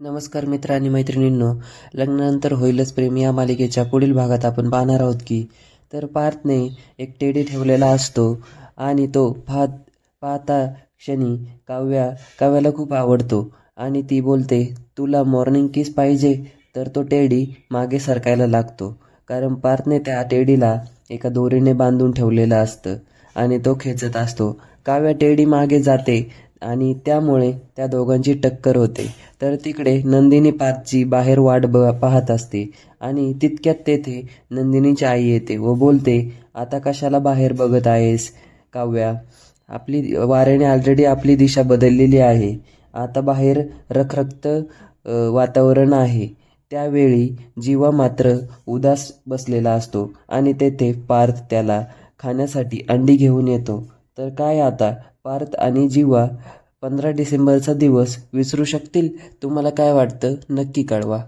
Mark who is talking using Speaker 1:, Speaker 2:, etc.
Speaker 1: नमस्कार मित्र आणि मैत्रिणींनो. लग्नानंतर होईलच प्रेम. या मालिकेच्या पुढील भागात आपण पाहणार आहोत की तर पार्थने एक टेडी ठेवलेला असतो आणि तो पाहत पाहता क्षणी काव्या काव्याला खूप आवडतो आणि ती बोलते तुला मॉर्निंग किस पाहिजे तर तो टेडी मागे सरकायला लागतो. कारण पार्थने त्या टेडीला एका दोरीने बांधून ठेवलेलं असतं आणि तो खेचत असतो. काव्या टेडी मागे जाते आणि त्यामुळे त्या दोघांची टक्कर होते. तर तिकडे नंदिनी पार्थची बाहेर वाट ब पाहत असते आणि तितक्यात तेथे नंदिनीची आई येते व बोलते आता कशाला बाहेर बघत आहेस काव्या? आपली वाऱ्याने ऑलरेडी आपली दिशा बदललेली आहे. आता बाहेर रखरखत वातावरण आहे. त्यावेळी जीवा मात्र उदास बसलेला असतो आणि तेथे पार्थ त्याला खाण्यासाठी अंडी घेऊन येतो. तर काय आता? पार्थ आणि जीवा पंधरा डिसेंबरचा दिवस विसरू शकतील. तुम्हाला काय वाटतं? नक्की कळवा.